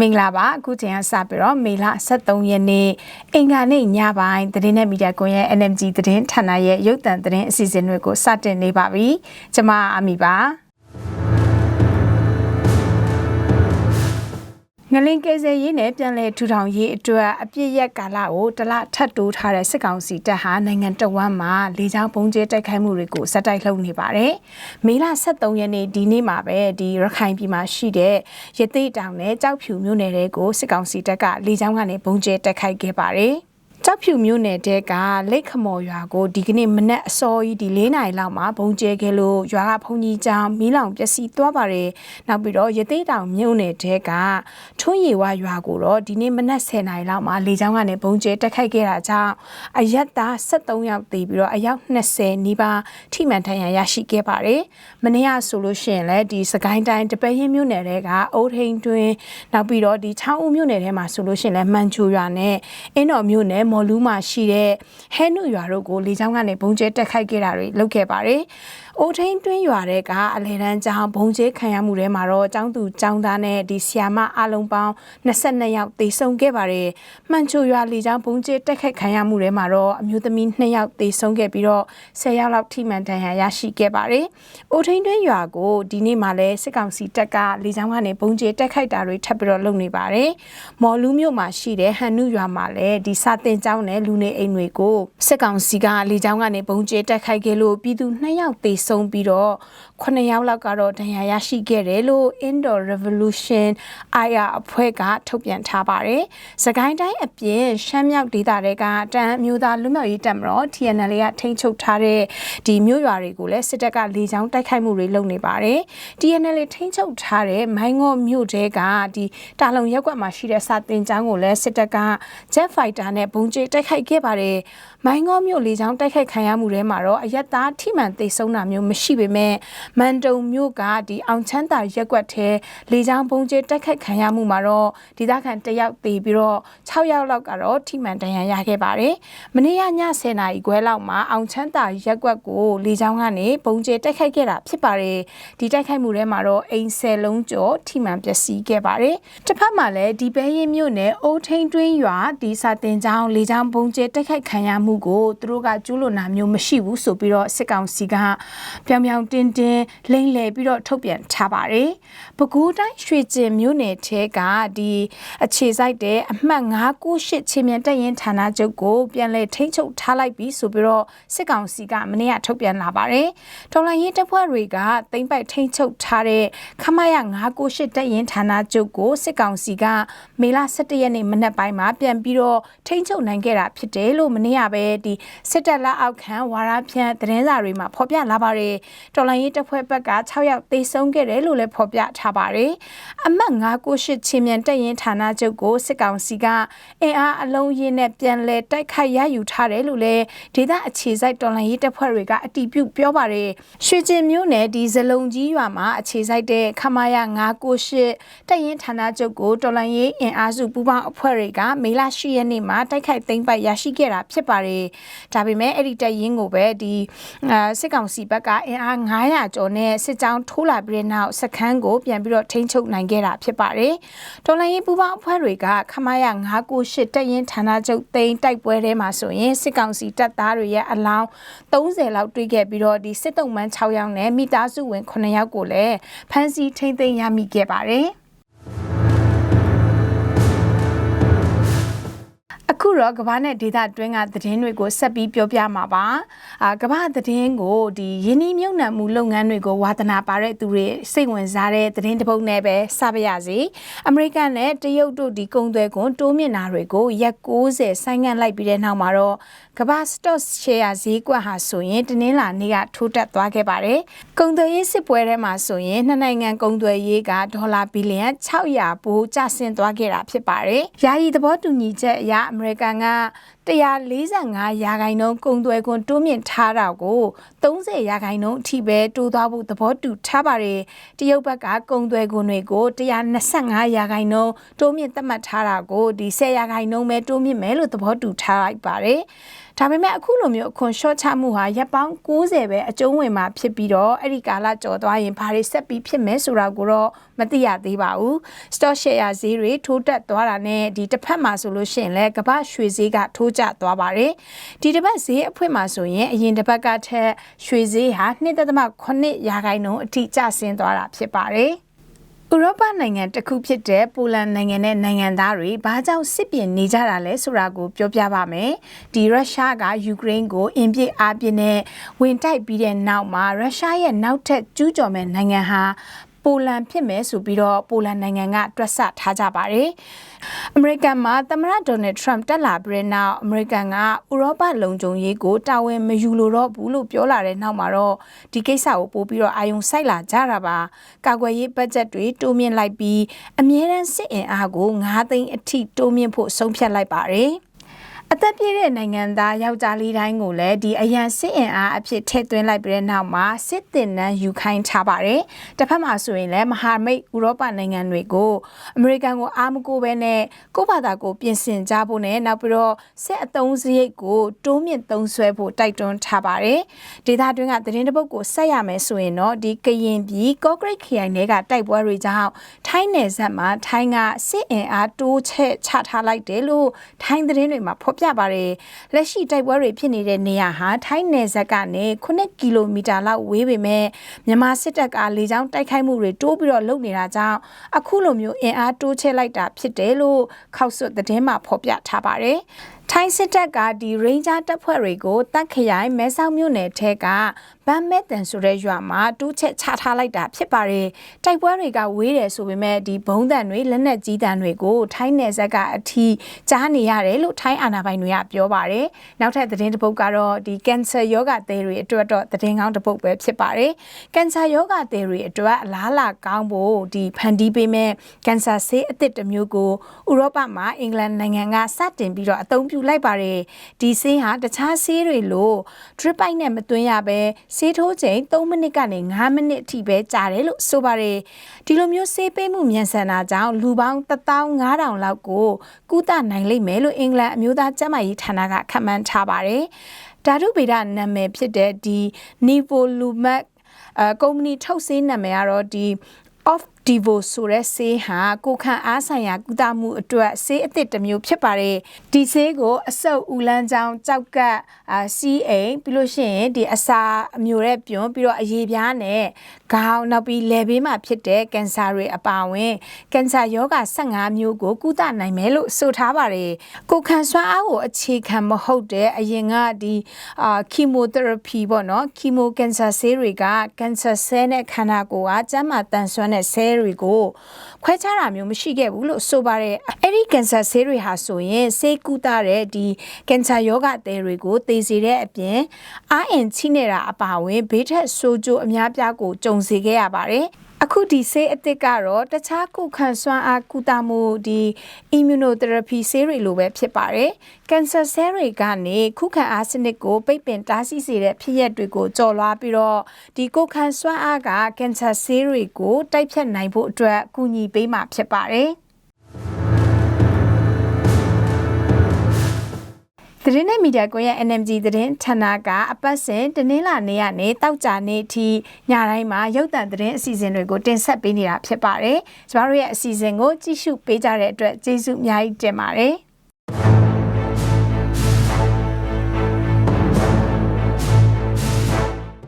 မင်္ဂလာပါအခုချိန်ကစပြီးတော့မေလ23ရက်နေ့အင်္ဂါနေ့ညပိုင်းသတင်းနဲ့မီဒီယာကွန်ရဲ့ NMG သတင်းဌာနရဲ့ရုပ်သံသတင်းအစီအစဉ်တွေကိုစတင်နေပါပြီကျွန်မအမီပါ ငလင်းကဲဆယ်ရေးနဲ့ပြန်လည်ထူထောင်ရေးအတွက်အပြည့်ရက်ကာလကိုတလထပ်တိုးထားတဲ့စစ်ကောင်စီတပ်ဟာနိုင်ငံတော်ဝန်မှာလေကြောင်းပုံကျဲတိုက်ခိုက်မှုတွေကိုစက်တိုက်လှုပ်နေပါတယ်။မေလ23ရက်နေ့ဒီနေ့မှာပဲဒီရခိုင်ပြည်မှာရှိတဲ့ရသိတောင်နဲ့ကြောက်ဖြူမြို့နယ်တွေကိုစစ်ကောင်စီတပ်ကလေကြောင်းကနေပုံကျဲတိုက်ခိုက်ခဲ့ပါတယ်။ ကြောက်ဖြူမြို့နယ်တဲကလိတ်ခမော်ရွာကိုဒီကနေ့မနက်အစောကြီးဒီ၄နာရီလောက်မှာဘုံကျဲခဲ့လို့ရွာကဘုံကြီးကျောင်းမီးလောင်ပျက်စီးသွားပါတယ်။နောက်ပြီးတော့ရသေးတောင်မြို့နယ်တဲကထွန်းရီဝရွာကိုတော့ဒီနေ့မနက်10နာရီလောက်မှာလေကြောင်းကနေဘုံကျဲတက်ခိုက်ခဲ့တာကြောင့်အရက်သား73ယောက်သေပြီးတော့အယောက်20နီးပါးထိမှန်ထဏ်ရာရရှိခဲ့ပါတယ်။မနေ့ကဆိုလို့ရှိရင်လည်းဒီစကိုင်းတိုင်းတပည့်ရင်မြို့နယ်တဲကအိုးထိန်တွင်နောက်ပြီးတော့ဒီချောင်းဦးမြို့နယ်ထဲမှာဆိုလို့ရှိရင်လည်းမှန်ချူရွာနဲ့အင်းတော်မြို့နယ်မော်လူးမှာရှိတဲ့ဟဲနုရွာတို့ကိုလေကြောင်းကနေဘုံကျဲတက်ခိုက်ခဲ့တာတွေလုပ်ခဲ့ပါတယ်။ အိုထိန်တွင်းရွာတဲ့ကအလဲတန်းကျောင်းဘုံကျဲခံရမှုထဲမှာတော့ကျောင်းသူကျောင်းသားနဲ့ဒီဆီယာမအလုံးပေါင်း22ယောက်သေဆုံးခဲ့ပါတယ်။မှန်ချိုရွာလေကျောင်းဘုံကျဲတက်ခိုက်ခံရမှုထဲမှာတော့အမျိုးသမီး2ယောက်သေဆုံးခဲ့ပြီးတော့10ယောက်လောက်ထိမှန်ဒဏ်ရာရရှိခဲ့ပါတယ်။အိုထိန်တွင်းရွာကိုဒီနေ့မှလည်းစစ်ကောင်စီတပ်ကလေကြောင်းကနေဘုံကျဲတက်ခိုက်တာတွေထပ်ပြီးတော့လုပ်နေပါတယ်။မော်လူးမြို့မှာရှိတဲ့ဟန်နုရွာမှာလည်းဒီစာတင်ကျောင်းနဲ့လူနေအိမ်တွေကိုစစ်ကောင်စီကလေကြောင်းကနေဘုံကျဲတက်ခိုက်ခဲ့လို့ပြည်သူ2ယောက်သေဆုံးပြီးတော့9ယောက်လောက်ကတော့ဒဏ်ရာရရှိခဲ့တယ်လို့ Indo Revolution IR အဖွဲ့ကထုတ်ပြန်ထားပါတယ်။စကိုင်းတိုင်းအပြင်ရှမ်းမြောက်ဒေသတွေကတန်မျိုးသားလူမျိုးရေးတပ်မတော် TNL ကထိန်းချုပ်ထားတဲ့ဒီမြို့ရွာတွေကိုလည်းစစ်တပ်ကလေကြောင်းတိုက်ခိုက်မှုတွေလုပ်နေပါတယ်။ TNL ထိန်းချုပ်ထားတဲ့မိုင်းငေါမြို့တဲကဒီတာလုံရက်ကွက်မှာရှိတဲ့စာတင်ကျောင်းကိုလည်းစစ်တပ်က Jet Fighter နဲ့ဘုံကျဲတိုက်ခိုက်ခဲ့ပါတယ်။မိုင်းငေါမြို့လေကြောင်းတိုက်ခိုက်ခံရမှုထဲမှာတော့အရက်သားထိမှန်သိဆုံးတာမျိုးမရှိပေမဲ့မန်တုံမြို့ကဒီအောင်ချမ်းသာရက်ကွက်ထဲလေကြောင်းပုံကျဲတက်ခတ်ခံရမှုမှာတော့ဒေသခံတယောက်သေပြီးတော့6ယောက်လောက်ကတော့ထိမှန်ဒဏ်ရာရခဲ့ပါတယ်။မနေ့ကည10နာရီခွဲလောက်မှာအောင်ချမ်းသာရက်ကွက်ကိုလေကြောင်းကနေပုံကျဲတက်ခတ်ခဲ့တာဖြစ်ပါတယ်။ဒီတိုက်ခိုက်မှုထဲမှာတော့အိမ်ဆယ်လုံးကျော်ထိမှန်ပျက်စီးခဲ့ပါတယ်။တစ်ဖက်မှာလည်းဒီပဲရင်မြို့နယ်အိုးထိန်တွင်းရွာဒီစာတင်ကျောင်းလေကြောင်းပုံကျဲတက်ခတ်ခံရမှုကိုသူတို့ကကျူးလွန်တာမျိုးမရှိဘူးဆိုပြီးတော့စစ်ကောင်စီကပြောင်ပြောင်တင်းတင်းလိမ့်လည်ပြီးတော့ထုတ်ပြန်ထားပါတယ်။ပဲခူးတိုင်းရွှေကျင်မြို့နယ်ထဲကဒီအခြေစိုက်တဲ့အမှတ်998ချင်းမြန်တက်ရင်ဌာနချုပ်ကိုပြန်လည်ထိန်းချုပ်ထားလိုက်ပြီးဆိုပြီးတော့စစ်ကောင်စီကမနေ့ကထုတ်ပြန်လာပါတယ်။ထော်လိုင်းရေးတပ်ဖွဲ့တွေကတိမ့်ပိုက်ထိန်းချုပ်ထားတဲ့ခမရ998တက်ရင်ဌာနချုပ်ကိုစစ်ကောင်စီကမေလ17ရက်နေ့မနက်ပိုင်းမှာပြန်ပြီးတော့ထိန်းချုပ်နိုင်ခဲ့တာဖြစ်တယ်လို့မနေ့ကပဲဒီစစ်တပ်လက်အောက်ခံဝါရဖြန့်သတင်းစာတွေမှာဖော်ပြလာပါတယ်။တော်လိုင်းရေးတပ်ဖွဲ့ဘက်က6ယောက်သေဆုံးခဲ့တယ်လို့လည်းဖော်ပြထားပါတယ်။အမှတ်998ချင်းမြန်တက်ရင်ဌာနချုပ်ကိုစစ်ကောင်စီကအင်အားအလုံးရင်းနဲ့ပြန်လည်တိုက်ခိုက်ရယူထားတယ်လို့လည်းဒေသအခြေစိုက်တော်လိုင်းရေးတပ်ဖွဲ့တွေကအတည်ပြုပြောပါတယ်။ရွှေကျင်မြို့နယ်ဒီဇလုံကြီးရွာမှာအခြေစိုက်တဲ့ခမာယ998တက်ရင်ဌာနချုပ်ကိုတော်လိုင်းရေးအင်အားစုပူးပေါင်းအဖွဲ့တွေကမေလ10ရက်နေ့မှာတိုက်ခိုက်သိမ်းပိုက်ရရှိခဲ့တာဖြစ်ပါတယ်။ဒါပေမဲ့အဲ့ဒီတက်ရင်ကိုပဲဒီစစ်ကောင်စီဘက်ကအင်အား900ကျော်နဲ့စစ်ကြောင်းထိုးလာပြီးတဲ့နောက်စခန်းကိုပြန်ပြီးတော့ထိန်းချုပ်နိုင်ခဲ့တာဖြစ်ပါတယ်။တော်လိုင်းရေးပူးပေါင်းအဖွဲ့တွေကခမာယ998တက်ရင်ဌာနချုပ်သိမ်းတိုက်ပွဲထဲမှာဆိုရင်စစ်ကောင်စီတပ်သားတွေရဲ့အလောင်း30လောက်တွေ့ခဲ့ပြီးတော့ဒီစစ်တုံးမန်း6ယောက်နဲ့မိသားစုဝင်9ယောက်ကိုလည်းဖမ်းဆီးထိန်းသိမ်းရမိခဲ့ပါတယ်။ အခုတော့ကမ္ဘာနဲ့ဒေသတွင်းကသတင်းတွေကိုဆက်ပြီးပြောပြမှာပါအာကမ္ဘာသတင်းကိုဒီယင်းနှမြုံနှံမှုလုပ်ငန်းတွေကိုဝါသနာပါတဲ့သူတွေစိတ်ဝင်စားတဲ့သတင်းတစ်ပုဒ်နဲ့ပဲစပါရစေအမေရိကန်နဲ့တရုတ်တို့ဒီကုန်သွယ်ခွန်တိုးမြင့်တာတွေကိုရက်60ဆိုင်းငံ့လိုက်ပြီးတဲ့နောက်မှာတော့ကမ္ဘာ stock share ဈေးကွက်ဟာဆိုရင်တနင်္လာနေ့ကထိုးတက်သွားခဲ့ပါတယ်။ကုန်သွယ်ရေးစစ်ပွဲထဲမှာဆိုရင်နှစ်နိုင်ငံကုန်သွယ်ရေးကဒေါ်လာဘီလီယံ600ပိုးကျဆင်းသွားခဲ့တာဖြစ်ပါတယ်။ယာယီသဘောတူညီချက်အရအမေရိကန်က 145ရာခိုင်နှုန်းကုန်သွယ်ခွန်တိုးမြင့်ထားတာကို30ရာခိုင်နှုန်းအထိပဲတိုးသွားဖို့သဘောတူထားပါတယ်တရုတ်ဘက်ကကုန်သွယ်ခွန်တွေကို125ရာခိုင်နှုန်းတိုးမြင့်သတ်မှတ်ထားတာကိုဒီ10ရာခိုင်နှုန်းပဲတိုးမြင့်မယ်လို့သဘောတူထားလိုက်ပါတယ်ဒါပေမဲ့အခုလိုမျိုးအခွန်လျှော့ချမှုဟာရပ်ပေါင်း60ပဲအကျုံးဝင်မှာဖြစ်ပြီးတော့အဲ့ဒီကာလကျော်သွားရင်ဘာတွေဆက်ပြီးဖြစ်မယ်ဆိုတာကိုတော့မသိရသေးပါဘူး။ stock share ဈေးတွေထိုးတက်သွားတာနဲ့ဒီတစ်ဖက်မှာဆိုလို့ရှိရင်လည်းကမ္ဘာရွှေဈေးကထိုးကျသွားပါတယ်။ဒီတစ်ပတ်ဈေးအဖွင့်မှာဆိုရင်အရင်တစ်ပတ်ကထက်ရွှေဈေးဟာ2.8ရာခိုင်နှုန်းအထိကျဆင်းသွားတာဖြစ်ပါတယ်။ဥရောပနိုင်ငံတစ်ခုဖြစ်တဲ့ပိုလန်နိုင်ငံနဲ့နိုင်ငံသားတွေဘာကြောင့်စစ်ပြင်နေကြတာလဲဆိုတာကိုပြောပြပါမယ်။ဒီရုရှားကယူကရိန်းကိုအင်ပြစ်အားပြင်းနဲ့ဝင်တိုက်ပြီးတဲ့နောက်မှာရုရှားရဲ့နောက်ထပ်ကျူးကျော်မဲ့နိုင်ငံဟာ ပိုလန်ဖြစ်မယ်ဆိုပြီးတော့ပိုလန်နိုင်ငံကတွက်ဆထားကြပါတယ်။အမေရိကန်မှာသမ္မတဒေါ်နယ်ထရမ့်တက်လာပြီးနောက်အမေရိကန်ကဥရောပလုံခြုံရေးကိုတာဝန်မယူလိုတော့ဘူးလို့ပြောလာတဲ့နောက်မှာတော့ဒီကိစ္စကိုပို့ပြီးတော့အာယုံစိုက်လာကြတာပါ။ကာကွယ်ရေးဘတ်ဂျက်တွေတိုးမြင့်လိုက်ပြီးအမြဲတမ်းစစ်အင်အားကို9သိန်းအထိတိုးမြင့်ဖို့ဆုံးဖြတ်လိုက်ပါတယ်။ အသက်ပြည့်တဲ့နိုင်ငံသားယောက်ျားလေးတိုင်းကိုလည်းဒီအရန်စစ်အင်အားအဖြစ်ထည့်သွင်းလိုက်ပြီးတဲ့နောက်မှာစစ်တင်နန်းယူခိုင်းထားပါတယ်။တစ်ဖက်မှာဆိုရင်လည်းမဟာမိတ်ဥရောပနိုင်ငံတွေကိုအမေရိကန်ကိုအားမကိုပဲနဲ့ကိုယ့်ဘာသာကိုပြင်ဆင်ကြဖို့နဲ့နောက်ပြီးတော့စစ်အုံစရိတ်ကိုတိုးမြင့်သုံးစွဲဖို့တိုက်တွန်းထားပါတယ်။ဒေသတွင်းကသတင်းတပုတ်ကိုဆက်ရမယ်ဆိုရင်တော့ဒီကရင်ပြည်ကော့ဂရိတ်ခရိုင်တွေကတိုက်ပွဲတွေကြောင့်ထိုင်းနယ်စပ်မှာထိုင်းကစစ်အင်အားတိုးချက်ချထားလိုက်တယ်လို့ထိုင်းသတင်းတွေမှာဖော်ပြပါတယ်လက်ရှိတိုက်ပွဲတွေဖြစ်နေတဲ့နေရာဟာထိုင်းနယ်စပ်ကနေ9ကီလိုမီတာလောက်ဝေးပေမဲ့မြန်မာစစ်တပ်ကလေကြောင်းတိုက်ခိုက်မှုတွေတိုးပြီးတော့လုပ်နေတာကြောင့်အခုလိုမျိုးအင်အားတိုးချဲ့လိုက်တာဖြစ်တယ်လို့ခောက်ဆွတ်သတင်းမှာဖော်ပြထားပါတယ် ထိုင်းစစ်တပ်ကဒီ Ranger တပ်ဖွဲ့တွေကိုတပ်ခရိုင်မဲဆောက်မြို့နယ်ထဲကဗန်မဲတန်ဆိုတဲ့ရွာမှာတူးချက်ချထားလိုက်တာဖြစ်ပါတယ်တိုက်ပွဲတွေကဝေးတယ်ဆိုပေမဲ့ဒီဘုံတန်တွေလက်နက်ကြီးတန်တွေကိုထိုင်းနယ်စပ်ကအထီးကြားနေရတယ်လို့ထိုင်းအာဏာပိုင်တွေကပြောပါတယ်နောက်ထပ်သတင်းတစ်ပုဒ်ကတော့ဒီကင်ဆာယောဂသည်တွေအတွက်တော့သတင်းကောင်းတစ်ပုဒ်ပဲဖြစ်ပါတယ်ကင်ဆာယောဂသည်တွေအတွက်အလားလာကောင်းဖို့ဒီဖန်တီးပေးမဲ့ကင်ဆာဆေးအသစ်တစ်မျိုးကိုဥရောပမှာအင်္ဂလန်နိုင်ငံကစတင်ပြီးတော့အသုံးပြုလိုက်ပါတယ်ဒီဆေးဟာတခြားဆေးတွေလို့ drip ပိုက်နဲ့မသွင်းရဘဲဆေးထိုးချိန်3မိနစ်ကနေ5မိနစ်အထိပဲကြာတယ်လို့ဆိုပါတယ်ဒီလိုမျိုးဆေးပေးမှုမြန်ဆန်တာကြောင့်လူပေါင်း15000လောက်ကိုကုသနိုင်လိမ့်မယ်လို့အင်္ဂလန်အမျိုးသားကျန်းမာရေးဌာနကခန့်မှန်းထားပါတယ်ဓာတုဗေဒနာမည်ဖြစ်တဲ့ဒီ Nivolumab အဲကုမ္ပဏီထုတ်ဆေးနာမည်ကတော့ဒီ off divo ဆိုတဲ့ဆေးဟာကိုခံအားဆိုင်ရာကုသမှုအတွက်ဆေးအသစ်တစ်မျိုးဖြစ်ပါတယ်ဒီဆေးကိုအဆုပ်ဦးလန်းချောင်းကြောက်ကပ်အာစီးအိမ်ပြီးလို့ရှိရင်ဒီအစာအမျိုးတဲ့ပြွန်ပြီးတော့အရေပြားနဲ့ခေါင်းနောက်ပြီးလယ်ဘေးမှာဖြစ်တဲ့ကင်ဆာတွေအပါအဝင်ကင်ဆာရောဂါ15မျိုးကိုကုသနိုင်မယ်လို့ဆိုထားပါတယ်ကိုခံစွမ်းအားကိုအခြေခံမဟုတ်တဲ့အရင်ကဒီအာကီမိုသီရပီပေါ့နော်ကီမိုကင်ဆာဆေးတွေကကင်ဆာဆဲနဲ့ခန္ဓာကိုယ်ကကျန်းမာတန်ဆွမ်းတဲ့ဆဲတွေကိုခွဲခြားတာမျိုးမရှိခဲ့ဘူးလို့ဆိုပါတယ်အဲ့ဒီကင်ဆာဆေးတွေဟာဆိုရင်ဆေးကုသတဲ့ဒီကင်ဆာယောဂအသေးတွေကိုသေစေတဲ့အပြင်အာအင်ချိနေတာအပါအဝင်ဘေးထက်ဆိုးကျိုးအများပြားကိုကြုံစေခဲ့ရပါတယ်အခုဒီဆေးအသစ်ကတော့တခြားကုခံစွမ်းအားကုသမှုဒီ immunotherapy ဆေးတွေလိုပဲဖြစ်ပါတယ်။ကင်ဆာဆဲတွေကနေခုခံအားစနစ်ကိုပိတ်ပင်တားဆီးစေတဲ့ဖြစ်ရပ်တွေကိုကြော်လွှားပြီးတော့ဒီကုခံစွမ်းအားကကင်ဆာဆေးတွေကိုတိုက်ဖြတ်နိုင်ဖို့အတွက်ကူညီပေးမှာဖြစ်ပါတယ်။ သတင်းနဲ့မီဒီယာကွန်ရဲ့ NMG သတင်းဌာနကအပတ်စဉ်တနင်္လာနေ့ကနေတောက်ကြနေ့အထိညတိုင်းမှာရုပ်သံသတင်းအစီအစဉ်တွေကိုတင်ဆက်ပေးနေတာဖြစ်ပါတယ်။ကျမတို့ရဲ့အစီအစဉ်ကိုကြည့်ရှုပေးကြတဲ့အတွက်ကျေးဇူးအများကြီးတင်ပါတယ်။